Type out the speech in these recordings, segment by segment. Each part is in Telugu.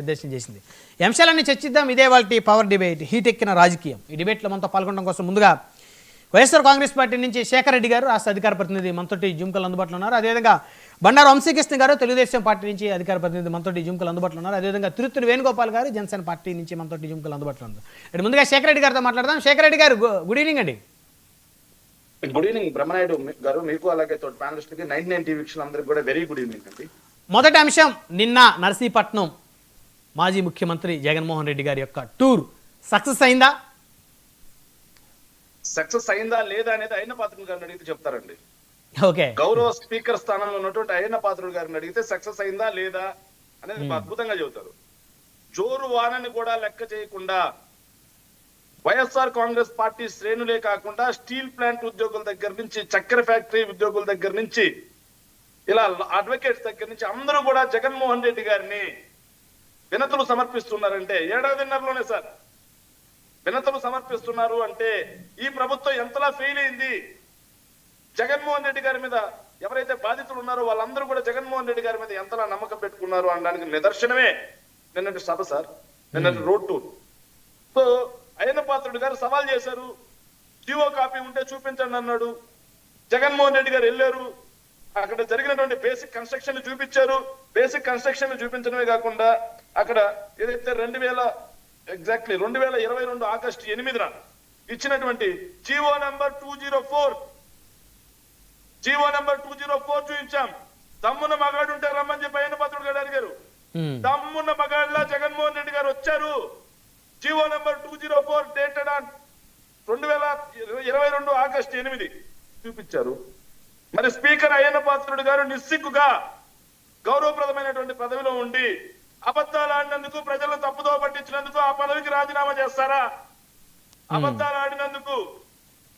నిర్దేశం చేసింది. అంశాలన్నీ చర్చిద్దాం. ఇదే వాళ్ళ పవర్ డిబేట్ హీట్ ఎక్కిన రాజకీయం. ఈ డిబేట్లో మనతో పాల్గొనడం కోసం ముందుగా వైఎస్ఆర్ కాంగ్రెస్ పార్టీ నుంచి శేఖర్ రెడ్డి గారు రాష్ట్ర అధికార ప్రతినిధి మనతోటి జుమ్కలు అందుబాటులో ఉన్నారు. అదేవిధంగా బండారు వంశీకృష్ణ గారు తెలుగుదేశం పార్టీ నుంచి అధికార ప్రతినిధి మనతోటి జుమ్కలు అందుబాటులో ఉన్నారు. అదేవిధంగా తిరుత్తూరు వేణుగోపాల్ గారు జనసేన పార్టీ నుంచి మనతోటి జుమ్కలు అందుబాటులో ఉన్నారు. ఇక్కడ ముందుగా శేఖర్ రెడ్డి గారితో మాట్లాడదాం. శేఖర్ రెడ్డి గారు గుడ్ ఈవినింగ్ అండి. గుడ్ ఈవినింగ్ బ్రహ్మనాయుడు గారు. మీకు అలాగే తోటి ప్యానలిస్ట్కి నైన్ నైన్ టీవీ అందరికి కూడా వెరీ గుడ్ ఈవినింగ్ అండి. మొదటి అంశం నిన్న నర్సీపట్నం మాజీ ముఖ్యమంత్రి జగన్మోహన్ రెడ్డి గారి యొక్క టూర్. సక్సెస్ అయిందా? సక్సెస్ అయిందా లేదా అనేది అయిన పాత్రుడు గారిని అడిగితే చెప్తారండి. ఓకే. గౌరవ స్పీకర్ స్థానంలో ఉన్నటువంటి అయిన పాత్రుడు గారిని అడిగితే సక్సెస్ అయిందా లేదా అనేది అద్భుతంగా చెబుతారు. జోరు వానని కూడా లెక్క చేయకుండా వైఎస్ఆర్ కాంగ్రెస్ పార్టీ శ్రేణులే కాకుండా స్టీల్ ప్లాంట్ ఉద్యోగుల దగ్గర నుంచి చక్కెర ఫ్యాక్టరీ ఉద్యోగుల దగ్గర నుంచి ఇలా అడ్వకేట్స్ దగ్గర నుంచి అందరూ కూడా జగన్మోహన్ రెడ్డి గారిని వినతులు సమర్పిస్తున్నారంటే ఏడాదిన్నరలోనే సార్. వినతులు సమర్పిస్తున్నారు అంటే ఈ ప్రభుత్వం ఎంతలా ఫెయిల్ అయింది? జగన్మోహన్ రెడ్డి గారి మీద ఎవరైతే బాధితులు ఉన్నారో వాళ్ళందరూ కూడా జగన్మోహన్ రెడ్డి గారి మీద ఎంతలా నమ్మకం పెట్టుకున్నారు అనడానికి నిదర్శనమే నిన్నటి సభ సార్. నిన్నటి road tour. So Ayyanna Patrudu గారు సవాల్ చేశారు. జీవో కాపీ ఉంటే చూపించండి అన్నాడు. జగన్మోహన్ రెడ్డి గారు వెళ్ళారు. అక్కడ జరిగినటువంటి బేసిక్ కన్స్ట్రక్షన్ చూపించారు. బేసిక్ కన్స్ట్రక్షన్ చూపించడమే కాకుండా అక్కడ ఏదైతే రెండు వేల ఎగ్జాక్ట్లీ రెండు వేల ఇరవై రెండు ఆగస్టు ఎనిమిదిన ఇచ్చినటువంటి GO number two zero four GO number two zero four చూపించాం. దమ్మున మగాడు ఉంటే రమ్మని చెప్పి అయిన పత్రుడు గారు అడిగారు. మ్మ్. దమ్మున్న మగాళ్ళ జగన్మోహన్ రెడ్డి గారు వచ్చారు. GO number two zero four dated on రెండు వేల ఇరవై రెండు ఆగస్టు ఎనిమిది చూపించారు. మరి స్పీకర్ అయ్యన్న పాత్రుడు గారు నిస్సిగ్గుగా గౌరవప్రదమైనటువంటి పదవిలో ఉండి అబద్ధాలు ఆడినందుకు ప్రజలను తప్పుదో పట్టించినందుకు ఆ పదవికి రాజీనామా చేస్తారా? అబద్ధాలు ఆడినందుకు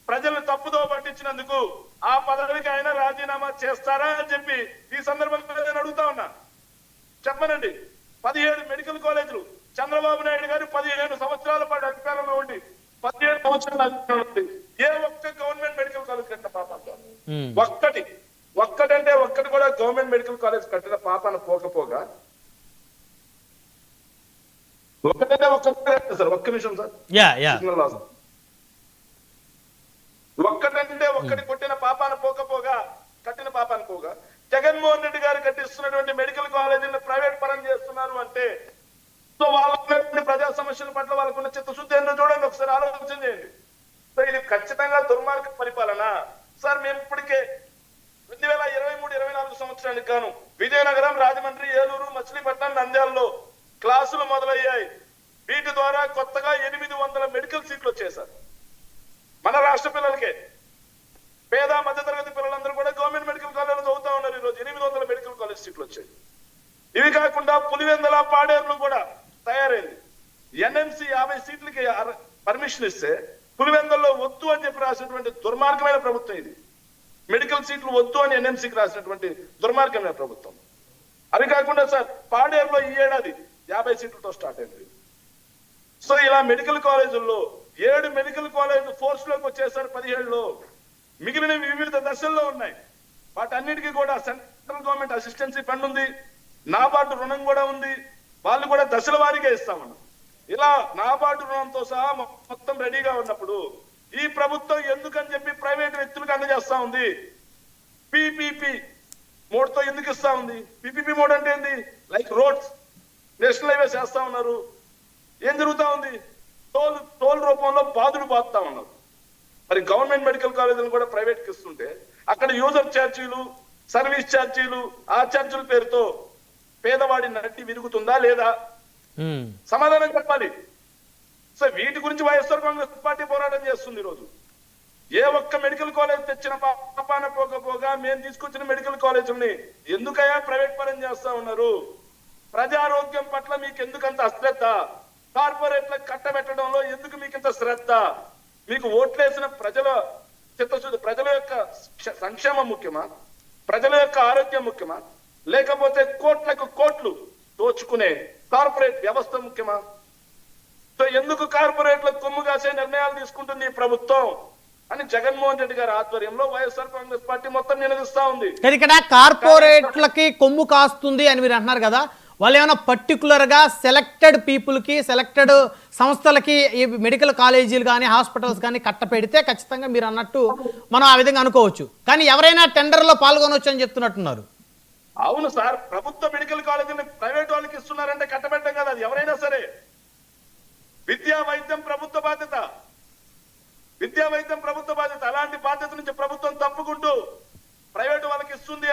ప్రజలను తప్పుదో పట్టించినందుకు ఆ పదవికి ఆయన రాజీనామా చేస్తారా అని చెప్పి ఈ సందర్భంగా నేను అడుగుతా ఉన్నా. చెప్పనండి. పదిహేడు మెడికల్ కాలేజీలు చంద్రబాబు నాయుడు గారు పదిహేను సంవత్సరాల పాటు అధికారంలో ఉండి పదిహేడు సంవత్సరాల అధికారంలో ఉండి ఏ ఒక్క గవర్నమెంట్ మెడికల్ కాలేజ్ కట్టిన పాపం. ఒక్కటి ఒక్కటంటే ఒక్కటి కూడా గవర్నమెంట్ మెడికల్ కాలేజ్ కట్టిన పాపన పోకపోగా? ఒక్కటంటే ఒక్కటి సార్ ఒక్క నిమిషం సార్. ఒక్కటంటే ఒక్కటి కొట్టిన పాపాన పోకపోగా? కట్టిన పాపాన పోగా? జగన్మోహన్ రెడ్డి గారు కట్టిస్తున్నటువంటి మెడికల్ కాలేజీలను ప్రైవేట్ పరం చేస్తున్నారు అంటే సో వాళ్ళకున్నటువంటి ప్రజా సమస్యల పట్ల వాళ్ళకున్న చిత్తశుద్ధి ఏంటో చూడండి ఒకసారి ఆలోచన చేయండి. సో ఇది ఖచ్చితంగా దుర్మార్గ పరిపాలన. సార్ మేము ఇప్పటికే రెండు వేల ఇరవై మూడు ఇరవై నాలుగు సంవత్సరానికి గాను విజయనగరం రాజమండ్రి ఏలూరు మచిలీపట్నం నంద్యాలలో క్లాసులు మొదలయ్యాయి. వీటి ద్వారా కొత్తగా ఎనిమిది వందల మెడికల్ సీట్లు వచ్చాయి మన రాష్ట్ర పిల్లలకే. పేద మధ్యతరగతి పిల్లలందరూ కూడా గవర్నమెంట్ మెడికల్ కాలేజ్ చదువుతా ఉన్నారు ఈరోజు. ఎనిమిది వందల మెడికల్ కాలేజ్ సీట్లు వచ్చాయి. ఇవి కాకుండా పులివెందల పాడేరులు కూడా తయారైంది. ఎన్ఎంసి యాభై సీట్లకి పర్మిషన్ ఇస్తే పులివెందల్లో వద్దు అని చెప్పి రాసినటువంటి దుర్మార్గమైన ప్రభుత్వం ఇది. మెడికల్ సీట్లు వద్దు అని ఎన్ఎంసీకి రాసినటువంటి దుర్మార్గమైన ప్రభుత్వం. అవి కాకుండా సార్ పాడేరులో ఈ ఏడాది యాభై సీట్లతో స్టార్ట్ అయింది. సో ఇలా మెడికల్ కాలేజీల్లో ఏడు మెడికల్ కాలేజ్ ఫోర్స్లోకి వచ్చేసారు పదిహేడులో. మిగిలిన వివిధ దశల్లో ఉన్నాయి. వాటన్నిటికీ కూడా సెంట్రల్ గవర్నమెంట్ అసిస్టెన్సీ ఫండ్ ఉంది. నాబార్డు రుణం కూడా ఉంది. వాళ్ళు కూడా దశల వారీగా ఇస్తామన్నారు ఇలా నాబార్డు రుణంతో సహా మొత్తం రెడీగా ఉన్నప్పుడు ఈ ప్రభుత్వం ఎందుకని చెప్పి ప్రైవేట్ వ్యక్తులకు అందజేస్తా ఉంది? పిపిపి మోడ్తో ఎందుకు ఇస్తా ఉంది? పిపిపి మోడ్ అంటే ఏంది? Like roads. నేషనల్ హైవేస్ వేస్తా ఉన్నారు. ఏం జరుగుతా ఉంది? టోల్ టోల్ రూపంలో బాధులు బాధుతా ఉన్నారు. మరి గవర్నమెంట్ మెడికల్ కాలేజీలు కూడా ప్రైవేట్కి ఇస్తుంటే అక్కడ యూజర్ ఛార్జీలు సర్వీస్ ఛార్జీలు ఆ ఛార్జీల పేరుతో పేదవాడి నట్టి విరుగుతుందా లేదా? సమాధానం చెప్పాలి. సో వీటి గురించి వైఎస్ఆర్ కాంగ్రెస్ పార్టీ పోరాటం చేస్తుంది ఈరోజు. ఏ ఒక్క మెడికల్ కాలేజ్ తెచ్చిన పాపాన పోకపోగా మేము తీసుకొచ్చిన మెడికల్ కాలేజీని ఎందుకయ్యా ప్రైవేట్ పరం చేస్తా ఉన్నారు? ప్రజారోగ్యం పట్ల మీకు ఎందుకంత అశ్రద్ధ? కార్పొరేట్లకు కట్టబెట్టడంలో ఎందుకు మీకు ఇంత శ్రద్ధ? మీకు ఓట్లేసిన ప్రజల చిత్తశుద్ధి ప్రజల యొక్క సంక్షేమం ముఖ్యమా? ప్రజల యొక్క ఆరోగ్యం ముఖ్యమా? లేకపోతే కోట్లకు కోట్లు దోచుకునే కార్పొరేట్ వ్యవస్థ ముఖ్యమా? సో ఎందుకు కార్పొరేట్లకు కొమ్ము కాసే నిర్ణయాలు తీసుకుంటుంది ఈ ప్రభుత్వం? అని జగన్మోహన్ రెడ్డి గారి ఆధ్వర్యంలో వైఎస్ఆర్ కాంగ్రెస్ పార్టీ మొత్తం నిలదీస్తా ఉంది. ఇక్కడ కార్పొరేట్లకి కొమ్ము కాస్తుంది అని మీరు అంటున్నారు కదా వాళ్ళు ఏమైనా పర్టికులర్గా సెలెక్టెడ్ పీపుల్కి సెలెక్టెడ్ సంస్థలకి ఈ మెడికల్ కాలేజీలు కానీ హాస్పిటల్స్ కానీ కట్టపెడితే ఖచ్చితంగా మీరు అన్నట్టు మనం ఆ విధంగా అనుకోవచ్చు. కానీ ఎవరైనా టెండర్లో పాల్గొనవచ్చు అని చెప్తున్నట్టున్నారు. అవును సార్ ప్రభుత్వ మెడికల్ కాలేజీని ప్రైవేట్ వాళ్ళకి ఇస్తున్నారంటే కట్టబెట్టం కదా అది ఎవరైనా సరే. విద్యా వైద్యం ప్రభుత్వ బాధ్యత. విద్యా వైద్యం ప్రభుత్వ బాధ్యత. అలాంటి బాధ్యత నుంచి ప్రభుత్వం తప్పుకుంటూ ప్రైవేట్ వాళ్ళకి ఇస్తుంది అంటే